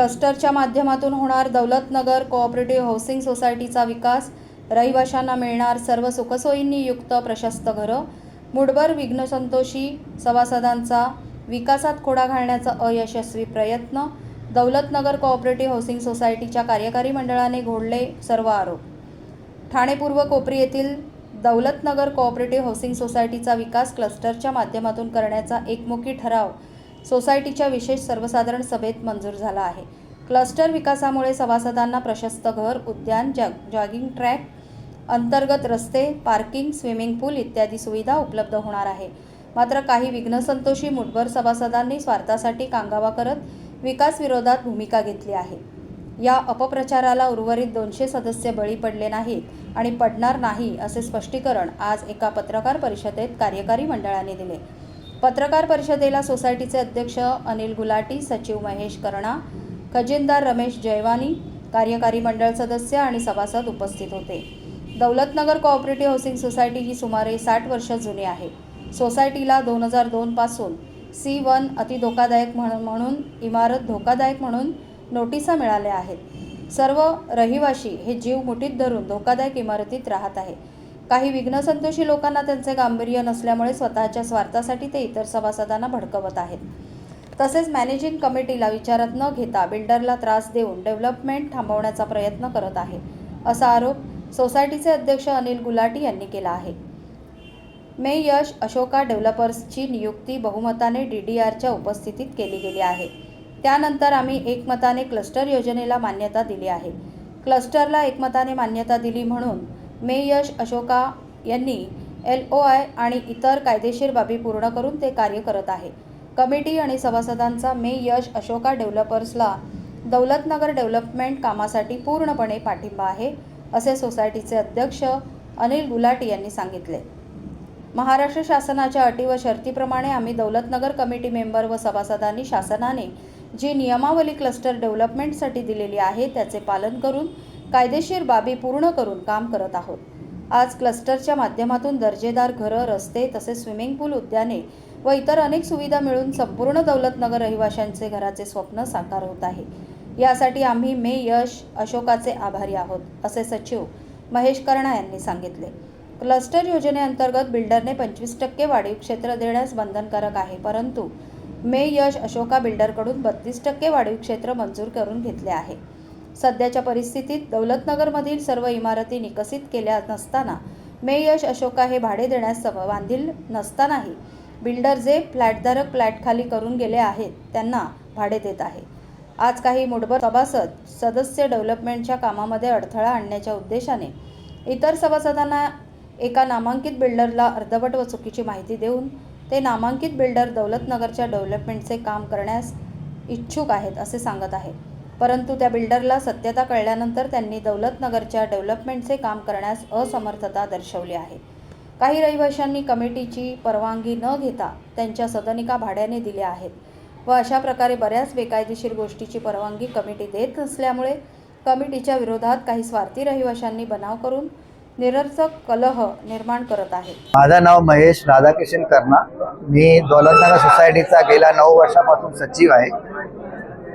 क्लस्टरच्या माध्यमातून होणार दौलतनगर कोऑपरेटिव्ह हाऊसिंग सोसायटीचा विकास. रहिवाशांना मिळणार सर्व सुखसोयींनी युक्त प्रशस्त घरं. मुठभर विघ्नसंतोषी सभासदांचा विकासात खोडा घालण्याचा अयशस्वी प्रयत्न. दौलतनगर कोऑपरेटिव्ह हाऊसिंग सोसायटीच्या कार्यकारी मंडळाने घोडले सर्व आरोप. ठाणे पूर्व कोपरी येथील दौलतनगर कोऑपरेटिव्ह हाऊसिंग सोसायटीचा विकास क्लस्टरच्या माध्यमातून करण्याचा एकमुखी ठराव सोसायटीच्या विशेष सर्वसाधारण सभेत मंजूर झाला आहे. क्लस्टर विकासामुळे सभासदांना प्रशस्त घर उद्यान जॅग जॉगिंग ट्रॅक अंतर्गत रस्ते पार्किंग स्विमिंग पूल इत्यादी सुविधा उपलब्ध होणार आहे. मात्र काही विघ्नसंतोषी मुठभर सभासदांनी स्वार्थासाठी कांगावा करत विकास विरोधात भूमिका घेतली आहे. या अपप्रचाराला उर्वरित दोनशे सदस्य बळी पडले नाहीत आणि पडणार नाही असे स्पष्टीकरण आज एका पत्रकार परिषदेत कार्यकारी मंडळाने दिले. पत्रकार परिषदेला सोसायटीचे अध्यक्ष अनिल गुलाटी सचिव महेश कर्णा खजिनदार रमेश जयवानी कार्यकारी मंडळ सदस्य आणि सभासद उपस्थित होते. दौलतनगर कोऑपरेटिव्ह हाऊसिंग सोसायटी ही सुमारे साठ वर्ष जुनी आहे. सोसायटीला दोन हजार दोनपासून सी वन अति धोकादायक म्हण म्हणून इमारत धोकादायक म्हणून नोटिसा मिळाल्या आहेत. सर्व रहिवाशी हे जीव मुठीत धरून धोकादायक इमारतीत राहत आहे काही विघ्नसंतोषी लोकांना त्यांचे गांभीर्य नसल्यामुळे स्वतःच्या स्वार्थासाठी ते इतर सभासदांना भडकवत आहेत. तसेच मॅनेजिंग कमिटीला विचारात न घेता बिल्डरला त्रास देऊन डेव्हलपमेंट थांबवण्याचा प्रयत्न करत आहे असा आरोप सोसायटीचे अध्यक्ष अनिल गुलाटी यांनी केला आहे. मे यश अशोका डेव्हलपर्सची नियुक्ती बहुमताने डी डी आरच्या उपस्थितीत केली गेली आहे. त्यानंतर आम्ही एकमताने क्लस्टर योजनेला मान्यता दिली आहे. क्लस्टरला एकमताने मान्यता दिली म्हणून मे यश अशोका यांनी एल ओ आय आणि इतर कायदेशीर बाबी पूर्ण करून ते कार्य करत आहे. कमिटी आणि सभासदांचा मे यश अशोका डेव्हलपर्सला दौलतनगर डेव्हलपमेंट कामासाठी पूर्णपणे पाठिंबा आहे असे सोसायटीचे अध्यक्ष अनिल गुलाटी यांनी सांगितले. महाराष्ट्र शासनाच्या अटी व शर्तीप्रमाणे आम्ही दौलतनगर कमिटी मेंबर व सभासदांनी शासनाने जी नियमावली क्लस्टर डेव्हलपमेंटसाठी दिलेली आहे त्याचे पालन करून कायदेशीर बाबी पूर्ण करून काम करत आहोत. आज क्लस्टरच्या माध्यमातून दर्जेदार घरं रस्ते तसेच स्विमिंग पूल उद्याने व इतर अनेक सुविधा मिळून संपूर्ण दौलतनगर रहिवाशांचे घराचे स्वप्न साकार होत आहे. यासाठी आम्ही मे यश अशोकाचे आभारी आहोत असे सचिव महेश कर्णा यांनी सांगितले. क्लस्टर योजनेअंतर्गत बिल्डरने पंचवीस टक्के वाढीव क्षेत्र देण्यास बंधनकारक आहे परंतु मे यश अशोका बिल्डरकडून बत्तीस टक्के वाढीव क्षेत्र मंजूर करून घेतले आहे. सध्याच्या परिस्थितीत दौलतनगरमधील सर्व इमारती निकसित केल्या नसताना मे यश अशोका हे भाडे देण्यास बांधील नसतानाही बिल्डर जे फ्लॅटधारक फ्लॅट खाली करून गेले आहेत त्यांना भाडे देत आहे. आज काही मुठभर सभासद सदस्य डेव्हलपमेंटच्या कामामध्ये अडथळा आणण्याच्या उद्देशाने इतर सभासदांना एका नामांकित बिल्डरला अर्धवट व चुकीची माहिती देऊन ते नामांकित बिल्डर दौलतनगरच्या डेव्हलपमेंटचे काम करण्यास इच्छुक आहेत असे सांगत आहेत परंतु त्या बिल्डरला सत्यता कळल्यानंतर त्यांनी दौलतनगरच्या डेव्हलपमेंटचे काम करण्यास असमर्थता दर्शवली आहे. काही रहिवाशांनी कमिटीची परवानगी न घेता त्यांच्या सदनिका भाड्याने दिल्या आहेत व अशा प्रकारे बऱ्याच बेकायदेशीर गोष्टीची परवानगी कमिटी देत नसल्यामुळे कमिटीच्या विरोधात काही स्वार्थी रहिवाशांनी बनाव करून निरर्थक कलह निर्माण करत आहे माझं नाव महेश राधाकिशन कर्णा मी दौलतनगर सोसायटीचा गेल्या नऊ वर्षापासून सचिव आहे.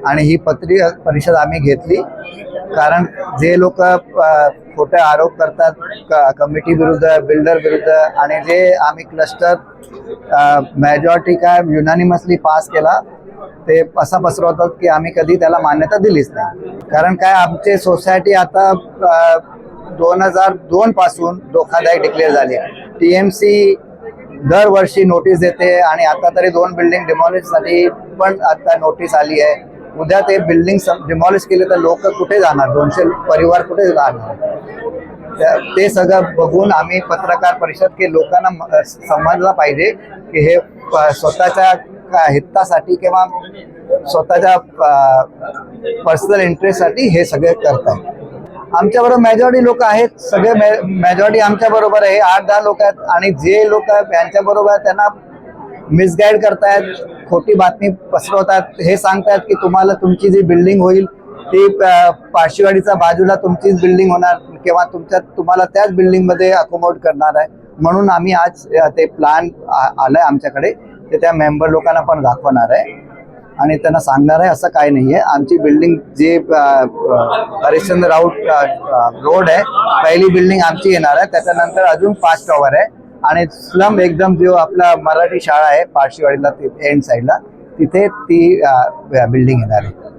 आणि ही पत्री परिषद आम्ही घेतली. कारण जे लोक खोटे आरोप करतात क कमिटी विरुद्ध बिल्डर विरुद्ध आणि जे आम्ही क्लस्टर मेजॉरिटी काय युनानिमसली पास केला ते असा पसरवतात की आम्ही कधी त्याला मान्यता दिलीच नाही. कारण काय आमची सोसायटी आता दोन हजार दोन पासून धोकादायक डिक्लेअर झाली टी एम सी दरवर्षी नोटीस देते आणि आता तरी दोन बिल्डिंग डिमॉलिशसाठी पण आता नोटीस आली आहे. उद्या ते बिल्डिंग डिमॉलिश केले तर लोक कुठे जाणार? दोनशे परिवार कुठे जाणार ते सगळं बघून आम्ही पत्रकार परिषद के लोकांना म- समजलं पाहिजे की हे प- स्वतःच्या का- हितासाठी किंवा स्वतःच्या पर्सनल इंटरेस्टसाठी हे सगळे करतात आमच्याबरोबर मेजॉरिटी लोक आहेत. सगळे मेजॉरिटी आमच्याबरोबर आहे. आठ दहा लोक आहेत आणि जे लोक आहेत यांच्याबरोबर त्यांना मिसगाईड करतायत खोटी बातमी पसरवतात हे सांगतायत की तुम्हाला तुमची जी बिल्डिंग होईल ती अ, बाजूला तुमचीच बिल्डिंग होणार किंवा तुमच्या तुम्हाला त्याच बिल्डिंगमध्ये अकोमोड करणार आहे. म्हणून आम्ही आज ते प्लॅन आलंय आमच्याकडे. ते त्या मेंबर लोकांना पण दाखवणार आहे. आणि त्यांना सांगणार आहे असं काय नाही आहे आमची बिल्डिंग जे हरिश्चंद्र राऊत रोड आहे पहिली बिल्डिंग आमची येणार आहे. त्याच्यानंतर अजून पाच टॉवर आहे. आणि स्लम एकदम जो आपला मराठी शाळा आहे पारशीवाडीला एंड साईडला तिथे ती बिल्डिंग येणार आहे.